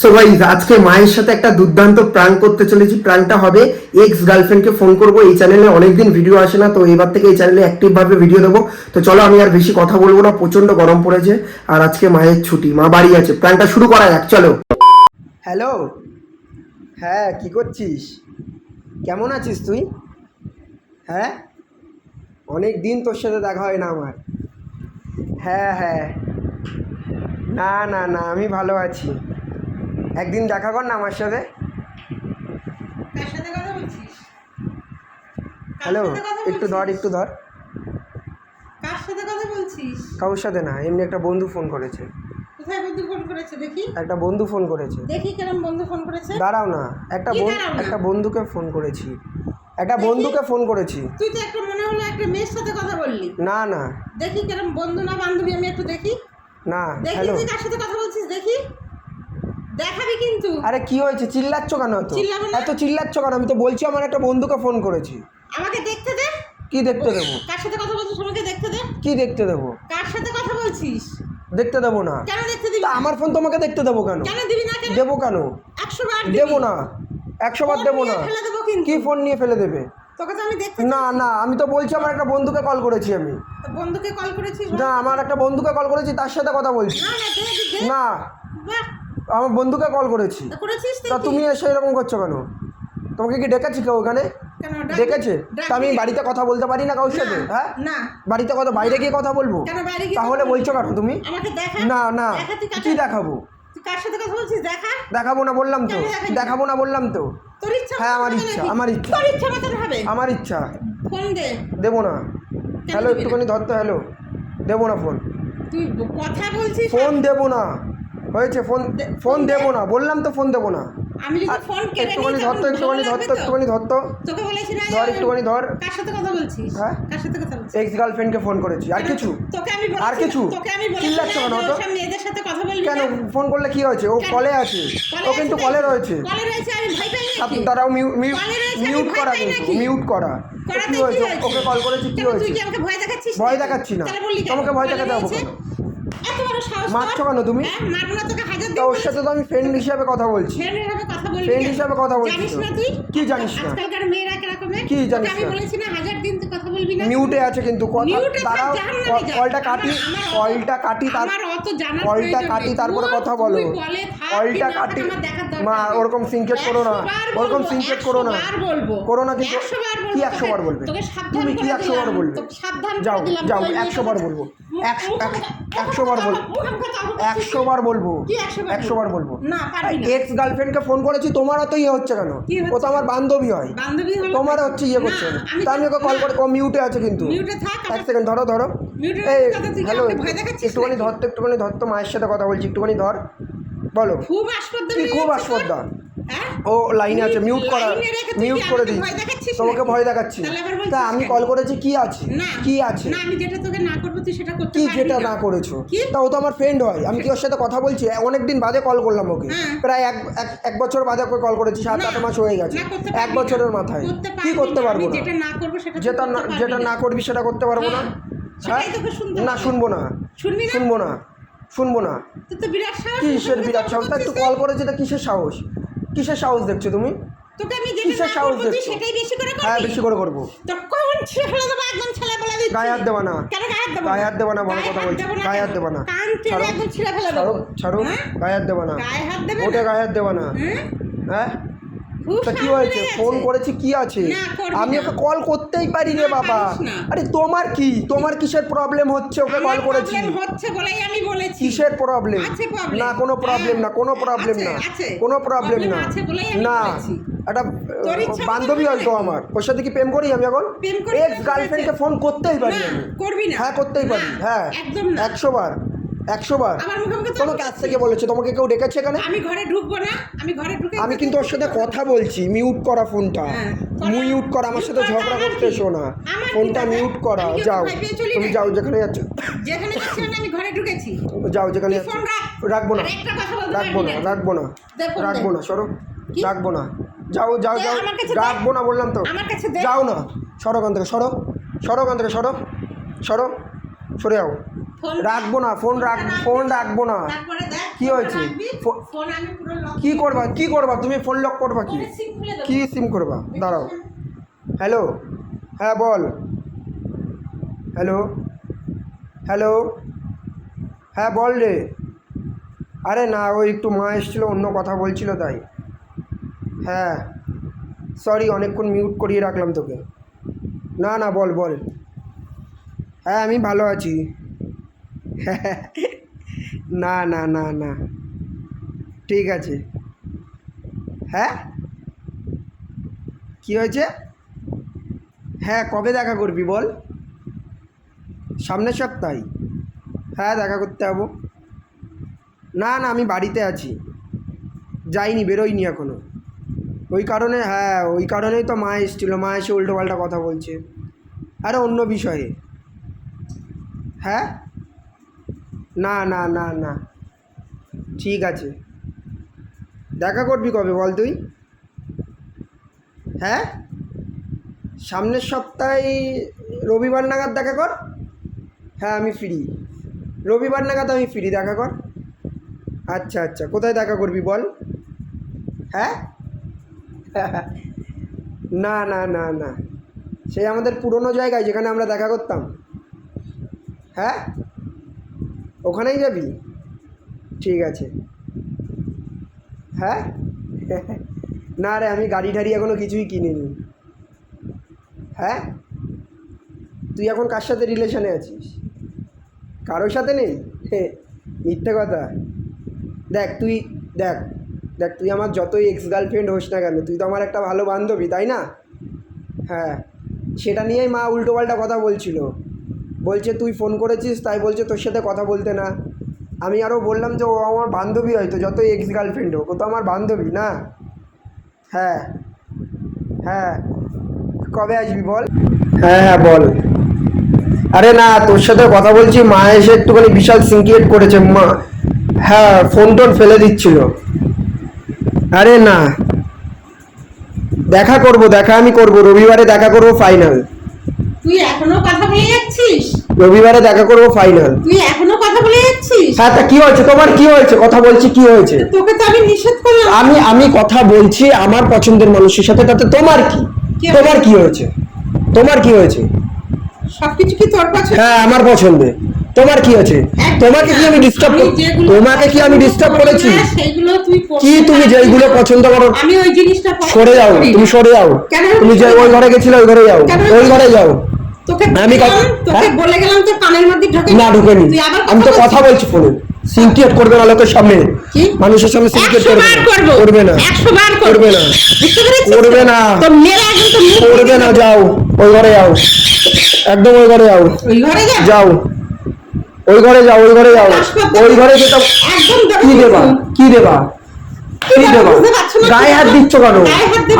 So guys আজকে মায়ের সাথে একটা দুর্দান্ত প্রাঙ্ক করতে চলেছি। প্রাঙ্কটা হবে এক্স গার্লফ্রেন্ডকে ফোন করব। এই চ্যানেলে অনেকদিন ভিডিও আসে না, তো এবার থেকে এই চ্যানেলে অ্যাক্টিভ ভাবে ভিডিও দেবো। তো চলো, আমি আর বেশি কথা বলব না প্রচণ্ড গরম পড়েছে আর আজকে মায়ের ছুটি, মা বাড়ি আছে। প্রাঙ্কটা শুরু করা যাক, চলো। হ্যালো হ্যাঁ কি করছিস? কেমন আছিস তুই? হ্যাঁ? অনেক দিন তোর সাথে দেখা হয় না আমার। হ্যাঁ হ্যাঁ। না না না, আমি ভালো আছি। একদিন দেখা কর না আমার সাথে। হ্যালো একটু ধর একটু ধর। কার সাথে কারোর সাথে না এমনি একটা বন্ধু ফোন করেছে। বন্ধু ফোন করেছে? দেখি। একটা বন্ধু ফোন করেছে। দেখি কেরম বন্ধু ফোন করেছে। দাঁড়াও না একটা? একটা বন্ধুকে ফোন করেছি। একটা বন্ধুকে ফোন করেছি। তুই তো একটা মনে হলো একটা মেয়ের সাথে কথা বললি। না না। দেখি কেরম বন্ধু না বান্ধবী আমি একটু দেখি। না দেখি হ্যালো। তুই কার সাথে কথা বলছিস? দেখি। দেখাবি কিন্তু। আরে কি হয়েছে? চিল্লাচ্ছ কেন এত? চিল্লাবো না। এত চিল্লাচ্ছ কেন? আমি তো বলছি আমার একটা বন্ধুকে ফোন করেছি। আমাকে দেখতে দে। কি দেখতে দেবো? কার সাথে কথা বলছিস আমাকে দেখতে দে। কি দেখতে দেবো? কার সাথে কথা বলছিস? দেখতে দেবো না। কেন দেখতে দিবি তা না? আমার ফোন তোমাকে দেখতে দেবো কেন? কেন দিবি না কেন? দেবো কেন? একশো বার দিবি। দেবো না। একশো বার ফোন দেবো নিয়ে না। ফেলে দেবো কিন্তু। কি ফোন নিয়ে ফেলে দেবে? তোকে তো আমি দেখতে না না আমি তো বলছি আমার একটা বন্ধুকে কল করেছি আমি। তো বন্ধুকে কল করেছিস? না আমার একটা বন্ধুকে কল করেছি তার সাথে কথা বলছি। না না দে দে, দে। না। বাহ, আমার বন্ধুকে কল করেছি। তা করেছিস তা তুমি এসে এরকম করছ কেন? তোমাকে কি ডেকেছি কেউ ওখানে? ডেকেছে? তা আমি বাড়িতে কথা বলতে পারি না কারোর সাথে হ্যাঁ? না। বাড়িতে কথা বাইরে গিয়ে কথা বলব? তাহলে বলছো কেন তুমি? না না। কি দেখাবো? দেখাবো না বললাম তো। দেখাবো না? বললাম তো। হ্যাঁ, আমার ইচ্ছা, আমার ইচ্ছা। আমার ইচ্ছা। দেবো না। হ্যালো? একটুখানি ধরতো হ্যালো। দেবো না ফোন। কথা বলছিস ফোন দেবো না। হয়েছে ফোন ফোন দেবো না বললাম তো ফোন দেবো না। আমি যদি ফোন কেড়ে একটুখানি ধরতো একটুখানি ধরতো তো? একটুখানি ধরতো তোকে বলেছি না ধর একটুখানি ধর। কার সাথে কথা বলছিস? হ্যাঁ? কার সাথে কথা বলছিস? এক্স গার্লফ্রেন্ডকে ফোন করেছি আর কিছু? তোকে আমি আর কিছু? তোকে আমি বলেছি চিল্লাচ্ছ কেন? অত? মেয়েদের সাথে কথা বলবি কেন ফোন করলে কি হয়েছে? ও কলে আছে? ও কিন্তু কলে রয়েছে। কলে রয়েছে আমি ভয় পাই তারাও মিউট করা কিন্তু মিউট করা। তো কি হয়েছে? ওকে কল করেছি কি হয়েছে তুই কি আমাকে ভয় দেখাচ্ছিস ভয়? দেখাচ্ছি না। তোমাকে ভয় দেখাতে যাব রয়েছে? কেন? এত বড় সাহস মারছো তোর? কেন তুমি? হ্যাঁ, তা ওর সাথে তো আমি ফ্রেন্ড হিসাবে কথা বলছি ফ্রেন্ড হিসাবে কথা বলছি কি জানিস না? কি জানিস না? মিউটে আছে কিন্তু কথা দাঁড়াও যা। কলটা কাটি কলটা কাটি তার কলটা কাটি তারপরে কথা বলো কলটা কাটি মা। ওরকম সিনকেট করো না ওরকম সিনকেট করো না করো না কিন্তু কি একশো বার বলবে তুমি কি একশো বার বলবে যাও যাও একশো বার বলব একশো বার বলব একশো বার বলব একশো বার বলব এক্স গার্লফ্রেন্ডকে ফোন করেছি তোমার অত ইয়ে হচ্ছে কেন ও তো আমার বান্ধবী হয় তোমার হচ্ছে ইয়ে করছে তা আমি ওকে কল করে ও মিউটে আছে কিন্তু এক সেকেন্ড ধরো ধরো এই হ্যালো একটুখানি নাকি? ধরতো একটুখানি ধরতো মায়ের সাথে কথা বলছি একটুখানি ধর বলো। খুব আসপদ্দা কি খুব আছে তোর? আসপদ্দা? হ্যাঁ? ও লাইনে আছে মিউট করা মিউট করে দিই। তোমাকে ভয় দেখাচ্ছি। তা আমি কল করেছি কি আছে? না কি আছে? না আমি যেটা তোকে না করব তুই সেটা করতে কি যেটা না। করেছ? তা ও তো আমার ফ্রেন্ড হয়। আমি কি ওর সাথে কথা বলছি? অনেক দিন বাদে কল করলাম ওকে। হ্যাঁ। প্রায় এক এক- বছর বাদে ওকে কল করেছি সাত আট মাস হয়ে গেছে। এক বছরের মাথায়। কি করতে পারব না? যেটা না করব সেটা যেটা না যেটা না করবি সেটা করতে পারব না? হ্যাঁ, শুনতে না। শুনব না? শুনব না। শুনব না। তুই তো বিরাট সাহস কিসের বিরাট তো সাহস? তা একটু কল করেছি তা কিসের সাহস? কিসের সাহস দেখছ তুমি? কিসের সাহস দেখছ? হ্যাঁ বেশি করে করব। তো গায়ে হাত দেবা না। গায়ে হাত দেবো না? ভালো কথা বলছি। না গায়ে হাত দেবা না। ছাড়ো। ছিঁড়ে হ্যাঁ? গায়ে হাত দেবা না। ওটা গায়ে হাত দেবা না। হ্যাঁ? তা কি হয়েছে? ফোন করেছি কি আছে? আমি ওকে কল করতেই পারি রে বাবা। আরে তোমার কি? তোমার কিসের প্রবলেম হচ্ছে? ওকে কল করেছি। হচ্ছে বলেই আমি বলেছি। কিসের প্রবলেম না কোনো প্রবলেম না হ্যাঁ, কোনো প্রবলেম না। কোনো প্রবলেম না। না। একটা বান্ধবী হয়তো আমার। ওর সাথে কি প্রেম করি আমি এখন? এক্স গার্লফ্রেন্ডকে ফোন করতেই পারি করবি না। হ্যাঁ করতেই পারি। হ্যাঁ একশো বার। একশো বার। তোমাকে আজ থেকে বলেছে তোমাকে কেউ ডেকেছে এখানে? আমি ঘরে ঢুকবো না আমি ঘরে ঢুকে আমি কিন্তু ওর সাথে কথা বলছি মিউট করা ফোনটা। হ্যাঁ, মিউট করা আমার সাথে ঝগড়া করতে এসো না। ফোনটা মিউট করা যাও। তুমি যাও যেখানে যাচ্ছ। যেখানে আমি ঘরে ঢুকেছি। যাও যেখানে যাচ্ছ। রাখব না। রাখব না রাখব না। রাখব না সরো। রাখব না। যাও যাও যাও। কাছে। রাখব না বললাম তো। কাছে। যাও না। সরো ওখান থেকে সরো। সরো ওখান থেকে সরো। সরো। সরে যাও রাখব না ফোন রাখ ফোন রাখব না। কি হয়েছে? কি করবা? কি করবা? তুমি ফোন লক করবা কি? কি সিম করবা? দাঁড়াও। হ্যালো হ্যাঁ বল। হ্যালো হ্যালো হ্যাঁ বল রে। আরে না ওই একটু মা এসেছিল অন্য কথা বলছিল তাই। হ্যাঁ। সরি অনেকক্ষণ মিউট করিয়ে রাখলাম তোকে। না না বল বল। হ্যাঁ আমি ভালো আছি। না না না না। ঠিক আছে। হ্যাঁ? কি হয়েছে? হ্যাঁ কবে দেখা করবি বল? সামনের সপ্তাহে। হ্যাঁ দেখা করতে যাব। না না, আমি বাড়িতে আছি। যাইনি, বেরোইনি এখনও। ওই কারণে হ্যাঁ ওই কারণেই তো মা এসেছিল। মা এসে উল্টো পাল্টা কথা বলছে। আরে, অন্য বিষয়ে। হ্যাঁ? না না না না। ঠিক আছে। দেখা করবি কবে বল তুই? হ্যাঁ? সামনের সপ্তাহে রবিবার নাগাদ দেখা কর। হ্যাঁ আমি ফ্রি রবিবার নাগাদ আমি ফ্রি দেখা কর। আচ্ছা আচ্ছা। কোথায় দেখা করবি বল? হ্যাঁ? না না না না। সেই আমাদের পুরনো জায়গায় যেখানে আমরা দেখা করতাম। হ্যাঁ? ওখানেই যাবি? ঠিক আছে। হ্যাঁ? না রে, আমি গাড়ি ঠাড়ি এখনও কিছুই কিনিনি। হ্যাঁ? তুই এখন কার সাথে রিলেশনে আছিস? কারোর সাথে নেই? মিথ্যে কথা। দেখ, তুই, দেখ দেখ, তুই আমার যতই এক্স গার্লফ্রেন্ড হোস না কেন, তুই তো আমার একটা ভালো বান্ধবী, তাই না? হ্যাঁ সেটা নিয়েই মা উল্টোপাল্টা কথা বলছিল। বলছে তুই ফোন করেছিস? তাই বলছে তোর সাথে কথা বলতে না। আমি আরও বললাম যে ও আমার বান্ধবী হয়তো যতই এক্স গার্লফ্রেন্ড হোক ও তো আমার বান্ধবী না? হ্যাঁ হ্যাঁ কবে আসবি বল? হ্যাঁ হ্যাঁ বল। আরে না তোর সাথে কথা বলছি মা এসে একটুখানি বিশাল সিনক্রিয়েট করেছে মা। হ্যাঁ ফোন টোন ফেলে দিচ্ছিল। আরে না। দেখা করব দেখা আমি করব রবিবারে দেখা করব ফাইনাল তুই এখনও কথা বলে যাচ্ছিস? রবিবারে দেখা করব ফাইনাল তুই এখনও কথা বলে যাচ্ছিস? হ্যাঁ তা কি হয়েছে? তোমার কি হয়েছে? কথা বলছি কি হয়েছে? তোকে তো আমি নিষেধ করলাম। আমি আমি কথা বলছি আমার পছন্দের মানুষের সাথে তাতে তোমার কি? তোমার কি হয়েছে? তোমার কি হয়েছে? সবকিছু কি তোর পছন্দ? হ্যাঁ আমার পছন্দে। তোমার কি আছে তোমাকে কি আমি ডিস্টার্ব তোমাকে কি আমি ডিস্টার্ব করেছি? কি তুমি যেইগুলো পছন্দ করো? আমি ওই জিনিসটা সরে যাও তুমি সরে যাও। কেন তুমি যে ওই ঘরে গেছিলে ওই ঘরে যাও? ওই ঘরে যাও। তোকে আমি আমি তোকে হ্যাঁ? বলে গেলাম তো কানের মধ্যে ঢোকে না ঢোকেনি। আমি তো কথা বলছি ফোনে। সিনক্রিয়েট করবে না লোকের সামনে। মানুষের সামনে সিনক্রিয়েট করবে বার না। করব। করবে না। বার করবে। না। করবে না। তো মেরে একদম করবে না যাও। ওই ঘরে যাও। একদম ওই ঘরে যাও। ওই ঘরে যা। যাও। ওই ঘরে যাও ওই ঘরে যাও। ওই ঘরে যেটা কি দেবা? দেবা? গায়ে হাত দিচ্ছ কেন?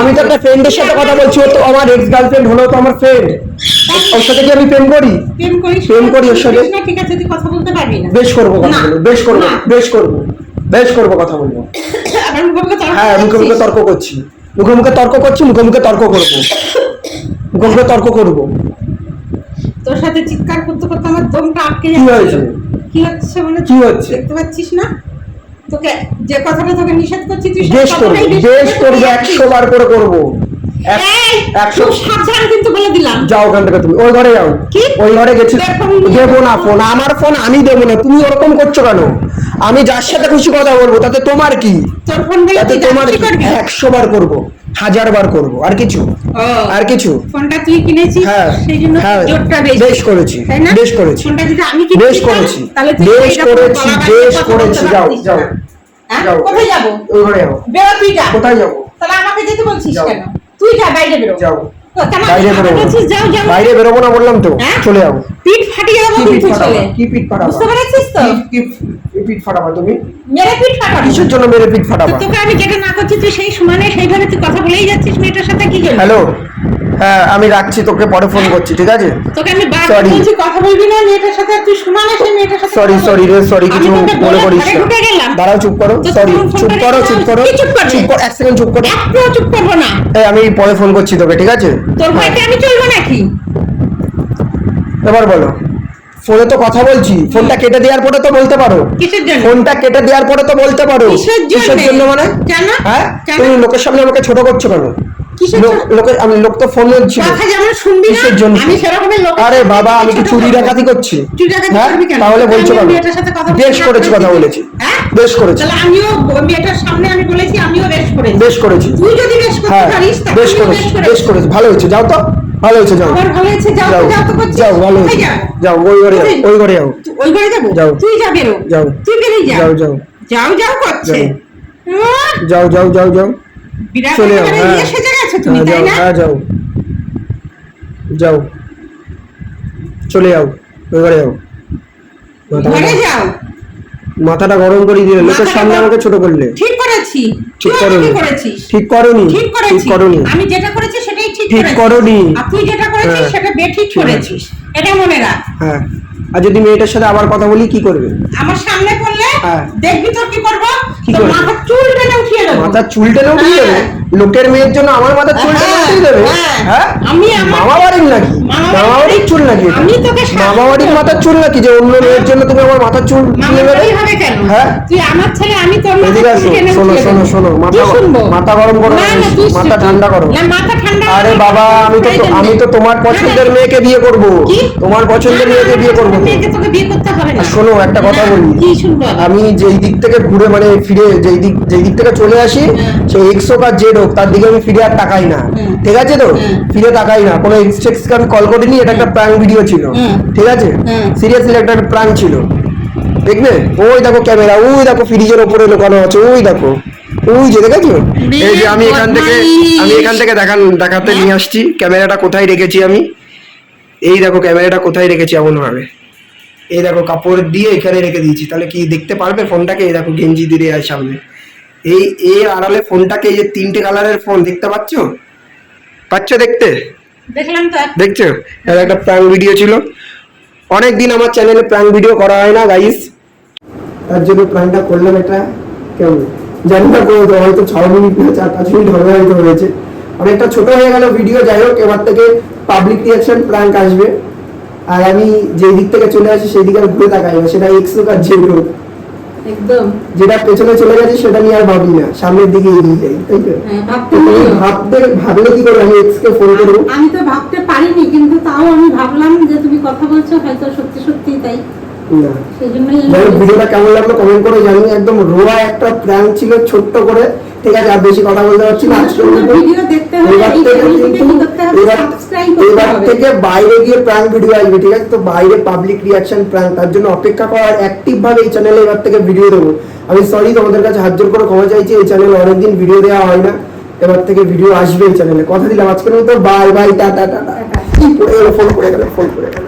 আমি তো একটা ফ্রেন্ডের সাথে কথা বলছি ও তো আমার এক্স গার্লফ্রেন্ড হলো তো আমার ফ্রেন্ড ওর সাথে কি আমি প্রেম করি? প্রেম করি ওর সাথে। ঠিক আছে তুই কথা বলতে পারবি না। বেশ করব কথা বলব বেশ করব বেশ করব বেশ করব কথা বলব। হ্যাঁ মুখে মুখে তর্ক করছি। মুখে মুখে তর্ক করছি মুখে মুখে তর্ক করব। মুখে মুখে তর্ক করব। তোর সাথে চিৎকার করতে করতে আমার দমটা আটকে কি যাচ্ছে। হয়েছে? কি হচ্ছে মানে কি হচ্ছে? দেখতে পাচ্ছিস না? তোকে যে কথাটা তোকে নিষেধ করছি তুই বেশ করব বেশ করে করব একশো বার করে করব। এক- এই, একশো খুব সাবধান কিন্তু বলে দিলাম। যাও ওখান থেকে তুমি ওই ঘরে যাও। কি? ওই ঘরে গেছি। দে ফোন নিয়ে দেবো না ফোন আমার ফোন আমি দেবো না তুমি ওরকম করছ কেন? আমি যার সাথে খুশি কথা বলব তাতে তোমার কি? তোর ফোন বলে তাতে তোমার একশো বার করব হাজার বার করব আর কিছু আর কিছু ফোনটা তুই কিনেছিস? হ্যাঁ সেই জন্য হ্যাঁ জোরটা বেশি। বেশ করেছি বেশ করেছি। ফোনটা যদি আমি কিনে বেশ করেছি তাহলে বেশ করেছি বেশ করেছি যাও যাও হ্যাঁ? যাও কোথায় যাব? ওই ঘরে যাও বেরো তুই যা কোথায় যাব? তাহলে আমাকে যেতে বলছিস। কেন? তুই যা বাইরে বেরো। যাও। বাইরে বেরোবো। বাইরে বেরোবো না বললাম তো হ্যাঁ? চলে যাব। পিঠ ফাটিয়ে যাব কি কিন্তু ফাটাবা? কি পিঠ ফাটাবা? বুঝতে পেরেছিস তো? কি- কি- কি পিঠ ফাটাবা তুমি? মেরে পিঠ ফাটাবো। কিসের জন্য মেরে পিঠ ফাটাবা? তোকে আমি যেটা না করছি তুই সেই সমানে সেইভাবে তুই কথা বলেই যাচ্ছিস মেয়েটার সাথে কি হ্যালো? হ্যাঁ আমি রাখছি তোকে পরে ফোন করছি ঠিক আছে? তোকে আমি বার Sorry. বলছি কথা বলবি না মেয়েটার সাথে তুই সমানে সেই মেয়েটার সাথে সরি সরি রে সরি কিছু মনে বলে করিস না। দাঁড়াও চুপ করো সরি চুপ করো চুপ করো। চুপ কর এক সেকেন্ড চুপ করো। চুপ করব না। এই আমি পরে ফোন করছি তোকে ঠিক আছে? তোর হ্যাঁ, ভয়তে আমি চলবো নাকি? এবার বলো ফোনে তো কথা বলছি ফোনটা কেটে দেওয়ার পরে তো বলতে পারো। কিসের জন্য? ফোনটা কেটে দেওয়ার পরে তো বলতে পারো। কিসের জন্য? মানে? কেন? হ্যাঁ? তুমি লোকের সামনে আমাকে ছোট করছ কেন? লোকের আমি লোক তো ফোন ছিল। কথা যেমন শুনবি না জন্য? আমি সেরকমের লোক আরে বাবা আমি কি চুরি ডাকাতি করছি? হ্যাঁ? করবি কেন? তাহলে বলছো কেন? কথা বলতে বেশ করেছি কথা বলেছি? বেশ করেছি। তাহলে আমিও মেয়েটার সামনে আমি বলেছি আমিও বেশ করেছি। বেশ করেছি। তুই যদি বেশ করতে পারিস বেশ করেছি বেশ করেছি। ভালো হয়েছে যাও তো। ভালো হয়েছে যাও। ভালো হয়েছে? যাও যাও। ভালো হয়েছে। যাও? ওই ঘরে যাও ওই ঘরে যাও। ওই ঘরে যাব? যাও। তুই যা বেরো। যাও। তুই বেরিয়ে যা। যাও যাও। যাও যাও করছে। যাও। যাও যাও যাও যাও। চলে যাও তুমি হ্যাঁ, তাই না? হ্যাঁ যাও। যাও। চলে যাও ঘরে যাও। ঘরে যাও। মাথাটা গরম করে দিলে লোকের সামনে আমাকে ছোট করলে। ঠিক করেছি। ঠিক করনি। ঠিক করনি। ঠিক করনি। আমি যেটা করেছি সেটাই ঠিক ঠিক করনি। আর তুই যেটা করেছিস হ্যাঁ। সেটা বেঠিক করেছিস। এটা মনে রাখ। হ্যাঁ। আর যদি মেয়েটার সাথে আবার কথা বলি কি করবে? আমার সামনে পড়লে হ্যাঁ। দেখবি তোর কি করব? তোর? মাথার চুল টেনে উঠিয়ে দেবো। মাথার চুল টেনে উঠিয়ে দেবে। লোকের মেয়ের জন্য আমার মাথার চুল হ্যাঁ, দেবে হ্যাঁ। হ্যাঁ আমি মামা বাড়ির নাকি মামা বাড়ির চুল নাকি আমি তোকে মামা বাড়ির। মাথার চুল নাকি যে অন্য মেয়ের জন্য তুমি আমার মাথার চুল তুলে হ্যাঁ তুই আমার ছেলে আমি তোর মাথার এদিকে চুল আসো, টেনে শোনো, শোনো, শোনো, মাথা- মাথা গরম করো না না, না, বেশি, তুই মাথা ঠান্ডা করো। না, মাথা ঠান্ডা আরে বাবা আমি তো আমি তো তোমার পছন্দের মেয়েকে বিয়ে করব তোমার পছন্দের মেয়েকে বিয়ে করব তোকে বিয়ে করতে হবে না। শোনো, একটা কথা বলি। আমি? যেই দিক থেকে ঘুরে মানে ফিরে যেই দিক যেই দিক থেকে চলে আসি। সেই এক্স আর জেড হোক তার দিকে আমি ফিরে আর তাকাই না। ঠিক আছে তো? ফিরে তাকাই না। কোনো এক্সট্রেক্সকে আমি কল করিনি এটা একটা প্রাং ভিডিও ছিল। ঠিক আছে? সিরিয়াসলি একটা প্রাং ছিল। দেখবে ওই দেখো ক্যামেরা ওই দেখো ফ্রিজের ওপরে লোকানো আছে ওই দেখো। ওই যে দেখেছ? এই যে আমি এখান থেকে আমি এখান থেকে দেখান দেখাতে নিয়ে আসছি। ক্যামেরাটা কোথায় রেখেছি আমি? এই দেখো ক্যামেরাটা কোথায় রেখেছি এমন ভাবে এই দেখো কাপড় দিয়ে এখানে রেখে দিয়েছি। তাহলে কি দেখতে পারবে ফোনটাকে? এই দেখো গেঞ্জি দিয়ে আর সামনে। এই এ আড়ালে ফোনটাকে এই যে তিনটে কালারের ফোন দেখতে পাচ্ছ? পাচ্ছ দেখতে? দেখলাম তো। দেখছ? একটা প্র্যাঙ্ক ভিডিও ছিল। অনেক দিন আমার চ্যানেলে প্র্যাঙ্ক ভিডিও করা হয় না গাইস তার জন্য প্র্যাঙ্কটা করলাম এটা কেমন? জানি না তো হয়তো ছ মিনিট না চার পাঁচ মিনিট হবে হয়তো হয়েছে। অনেকটা ছোট হয়ে গেল ভিডিও যাই হোক এবার থেকে পাবলিক রিয়াকশন প্র্যাঙ্ক আসবে। আর আমি যেই দিক থেকে চলে আসি সেই দিকে আর ঘুরে তাকাই না সেটা এক্স হোক আর জেড হোক। একদম। যেটা পেছনে চলে গেছে সেটা নিয়ে আর ভাবি না। সামনের দিকে এগিয়ে যাই তাই তো? হ্যাঁ, ভাবতে ভাবলে কি করে আমি এক্স কে ফোন করব? আমি তো ভাবতে পারিনি কিন্তু তাও আমি ভাবলাম যে তুমি কথা বলছো হয়তো সত্যি সত্যি তাই। ভিডিওটা কেমন লাগল কমেন্ট করে জানি একদম রোয়া একটা প্র্যাঙ্ক ছিল ছোট্ট করে। ঠিক আছে আর বেশি কথা বলতে পারছি না এবার থেকে বাইরে গিয়ে প্র্যাঙ্ক ভিডিও আসবে ঠিক আছে? তো বাইরে পাবলিক রিয়াকশন প্র্যাঙ্ক তার জন্য অপেক্ষা করার অ্যাক্টিভ ভাবে এই চ্যানেলে এবার থেকে ভিডিও দেবো। আমি সরি তোমাদের কাছে হাত জোর করে ক্ষমা চাইছি এই চ্যানেলে অনেকদিন ভিডিও দেওয়া হয় না। এবার থেকে ভিডিও আসবে এই চ্যানেলে কথা দিলাম আজকের মতো bye bye tata. Tata phone করে গেল ফোন করে গেল।